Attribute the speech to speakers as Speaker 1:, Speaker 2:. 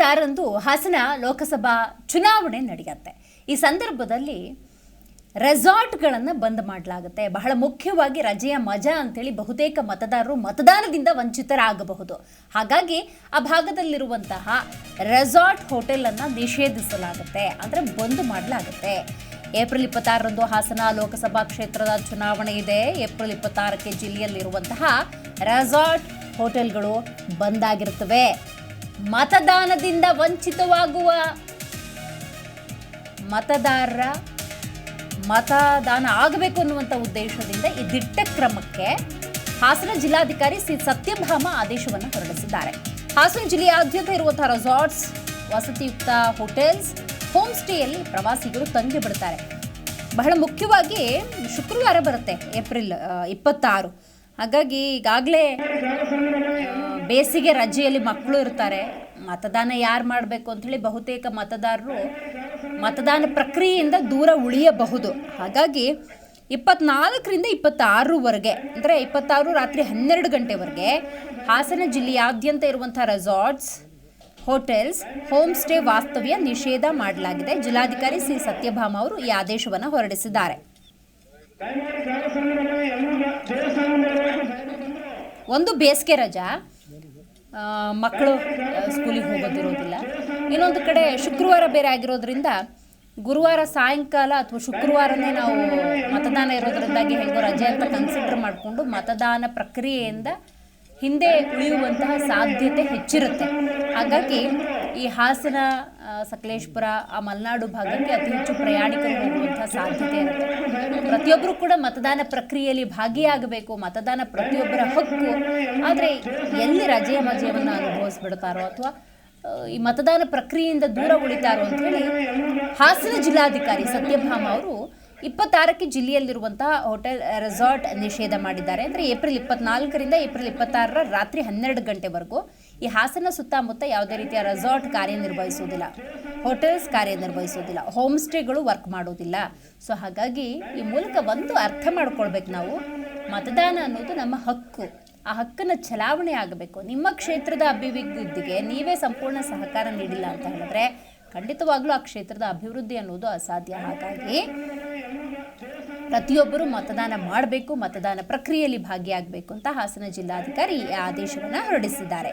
Speaker 1: ಇಪ್ಪತ್ತಾರರಂದು ಹಾಸನ ಲೋಕಸಭಾ ಚುನಾವಣೆ ನಡೆಯುತ್ತೆ. ಈ ಸಂದರ್ಭದಲ್ಲಿ ರೆಸಾರ್ಟ್ಗಳನ್ನು ಬಂದ್ ಮಾಡಲಾಗುತ್ತೆ. ಬಹಳ ಮುಖ್ಯವಾಗಿ ರಜೆಯ ಮಜಾ ಅಂತೇಳಿ ಬಹುತೇಕ ಮತದಾರರು ಮತದಾನದಿಂದ ವಂಚಿತರಾಗಬಹುದು. ಹಾಗಾಗಿ ಆ ಭಾಗದಲ್ಲಿರುವಂತಹ ರೆಸಾರ್ಟ್ ಹೋಟೆಲನ್ನು ನಿಷೇಧಿಸಲಾಗುತ್ತೆ. ಅಂದರೆ ಬಂದ್ ಮಾಡಲಾಗುತ್ತೆ. ಏಪ್ರಿಲ್ ಇಪ್ಪತ್ತಾರರಂದು ಹಾಸನ ಲೋಕಸಭಾ ಕ್ಷೇತ್ರದ ಚುನಾವಣೆ ಇದೆ. ಏಪ್ರಿಲ್ ಇಪ್ಪತ್ತಾರಕ್ಕೆ ಜಿಲ್ಲೆಯಲ್ಲಿರುವಂತಹ ರೆಸಾರ್ಟ್ ಹೋಟೆಲ್ಗಳು ಬಂದಾಗಿರುತ್ತವೆ ಮತದಾನದಿಂದ ವಂಚಿತವಾಗುವ ಮತದಾರರ ಮತದಾನ ಆಗಬೇಕು ಅನ್ನುವಂಥ ಉದ್ದೇಶದಿಂದ ಈ ದಿಟ್ಟ ಕ್ರಮಕ್ಕೆ ಹಾಸನ ಜಿಲ್ಲಾಧಿಕಾರಿ ಸಿ ಸತ್ಯಭಾಮ ಆದೇಶವನ್ನು ಹೊರಡಿಸಿದ್ದಾರೆ. ಹಾಸನ ಜಿಲ್ಲೆಯಾದ್ಯಂತ ಇರುವಂತಹ ರೆಸಾರ್ಟ್ಸ್ ವಸತಿಯುಕ್ತ ಹೋಟೆಲ್ಸ್ ಹೋಮ್ ಸ್ಟೇಯಲ್ಲಿ ಪ್ರವಾಸಿಗರು ತಂಗಿ ಬಿಡ್ತಾರೆ. ಬಹಳ ಮುಖ್ಯವಾಗಿ ಶುಕ್ರವಾರ ಬರುತ್ತೆ ಏಪ್ರಿಲ್ ಇಪ್ಪತ್ತಾರು. ಹಾಗಾಗಿ ಈಗಾಗಲೇ ಬೇಸಿಗೆ ರಜೆಯಲ್ಲಿ ಮಕ್ಕಳು ಇರ್ತಾರೆ. ಮತದಾನ ಯಾರು ಮಾಡಬೇಕು ಅಂಥೇಳಿ ಬಹುತೇಕ ಮತದಾರರು ಮತದಾನ ಪ್ರಕ್ರಿಯೆಯಿಂದ ದೂರ ಉಳಿಯಬಹುದು. ಹಾಗಾಗಿ ಇಪ್ಪತ್ನಾಲ್ಕರಿಂದ ಇಪ್ಪತ್ತಾರರವರೆಗೆ ಅಂದರೆ ಇಪ್ಪತ್ತಾರು ರಾತ್ರಿ ಹನ್ನೆರಡು ಗಂಟೆವರೆಗೆ ಹಾಸನ ಜಿಲ್ಲೆಯಾದ್ಯಂತ ಇರುವಂಥ ರೆಸಾರ್ಟ್ಸ್ ಹೋಟೆಲ್ಸ್ ಹೋಮ್ ಸ್ಟೇ ವಾಸ್ತವ್ಯ ನಿಷೇಧ ಮಾಡಲಾಗಿದೆ. ಜಿಲ್ಲಾಧಿಕಾರಿ ಸಿ. ಸತ್ಯಭಾಮ ಅವರು ಈ ಆದೇಶವನ್ನು ಹೊರಡಿಸಿದ್ದಾರೆ. ಒಂದು ಬೇಸಿಗೆ ರಜಾ ಮಕ್ಕಳು ಸ್ಕೂಲಿಗೆ ಹೋಗೋದಿರೋದಿಲ್ಲ. ಇನ್ನೊಂದು ಕಡೆ ಶುಕ್ರವಾರ ಬೇರೆ ಆಗಿರೋದ್ರಿಂದ ಗುರುವಾರ ಸಾಯಂಕಾಲ ಅಥವಾ ಶುಕ್ರವಾರನೇ ನಾವು ಮತದಾನ ಇರೋದ್ರಿಂದಾಗಿ ಹೇಗೋ ರಜೆ ಅಂತ ಕನ್ಸಿಡರ್ ಮಾಡಿಕೊಂಡು ಮತದಾನ ಪ್ರಕ್ರಿಯೆಯಿಂದ ಹಿಂದೆ ಉಳಿಯುವಂತಹ ಸಾಧ್ಯತೆ ಹೆಚ್ಚಿರುತ್ತೆ. ಹಾಗಾಗಿ ಈ ಹಾಸನ ಸಕಲೇಶ್ಪುರ, ಆ ಮಲೆನಾಡು ಭಾಗಕ್ಕೆ ಅತಿ ಹೆಚ್ಚು ಪ್ರಯಾಣಿಕರು ಹೋಗುವಂತಹ ಸಾಧ್ಯತೆ ಇರುತ್ತೆ. ಪ್ರತಿಯೊಬ್ಬರು ಕೂಡ ಮತದಾನ ಪ್ರಕ್ರಿಯೆಯಲ್ಲಿ ಭಾಗಿಯಾಗಬೇಕು, ಮತದಾನ ಪ್ರತಿಯೊಬ್ಬರ ಹಕ್ಕು. ಆದರೆ ಎಲ್ಲಿ ರಜೆಯ ಮಜೆಯನ್ನು ಅನುಭವಿಸ್ಬಿಡ್ತಾರೋ ಅಥವಾ ಈ ಮತದಾನ ಪ್ರಕ್ರಿಯೆಯಿಂದ ದೂರ ಉಳಿತಾರೋ ಅಂತ ಹೇಳಿ ಹಾಸನ ಜಿಲ್ಲಾಧಿಕಾರಿ ಸತ್ಯಭಾಮ ಅವರು ಇಪ್ಪತ್ತಾರಕ್ಕೆ ಜಿಲ್ಲೆಯಲ್ಲಿರುವಂತಹ ಹೋಟೆಲ್ ರೆಸಾರ್ಟ್ ನಿಷೇಧ ಮಾಡಿದ್ದಾರೆ. ಅಂದರೆ ಏಪ್ರಿಲ್ ಇಪ್ಪತ್ನಾಲ್ಕರಿಂದ ಏಪ್ರಿಲ್ ಇಪ್ಪತ್ತಾರರ ರಾತ್ರಿ ಹನ್ನೆರಡು ಗಂಟೆವರೆಗೂ ಈ ಹಾಸನ ಸುತ್ತಮುತ್ತ ಯಾವುದೇ ರೀತಿಯ ರೆಸಾರ್ಟ್ ಕಾರ್ಯನಿರ್ವಹಿಸುವುದಿಲ್ಲ. ಹೋಟೆಲ್ಸ್ ಕಾರ್ಯನಿರ್ವಹಿಸೋದಿಲ್ಲ ಹೋಮ್ ಸ್ಟೇಗಳು ವರ್ಕ್ ಮಾಡೋದಿಲ್ಲ ಸೊ ಹಾಗಾಗಿ ಈ ಮೂಲಕ ಒಂದು ಅರ್ಥ ಮಾಡ್ಕೊಳ್ಬೇಕು ನಾವು. ಮತದಾನ ಅನ್ನೋದು ನಮ್ಮ ಹಕ್ಕು. ಆ ಹಕ್ಕನ್ನು ಚಲಾವಣೆ ಆಗಬೇಕು. ನಿಮ್ಮ ಕ್ಷೇತ್ರದ ಅಭಿವೃದ್ಧಿಗೆ ನೀವೇ ಸಂಪೂರ್ಣ ಸಹಕಾರ ನೀಡಿಲ್ಲ ಅಂತ ಹೇಳಿದ್ರೆ ಖಂಡಿತವಾಗ್ಲೂ ಆ ಕ್ಷೇತ್ರದ ಅಭಿವೃದ್ಧಿ ಅನ್ನೋದು ಅಸಾಧ್ಯ. ಹಾಗಾಗಿ ಪ್ರತಿಯೊಬ್ಬರು ಮತದಾನ ಮಾಡಬೇಕು, ಮತದಾನ ಪ್ರಕ್ರಿಯೆಯಲ್ಲಿ ಭಾಗಿಯಾಗಬೇಕು ಅಂತ ಹಾಸನ ಜಿಲ್ಲಾಧಿಕಾರಿ ಈ ಆದೇಶವನ್ನು ಹೊರಡಿಸಿದ್ದಾರೆ.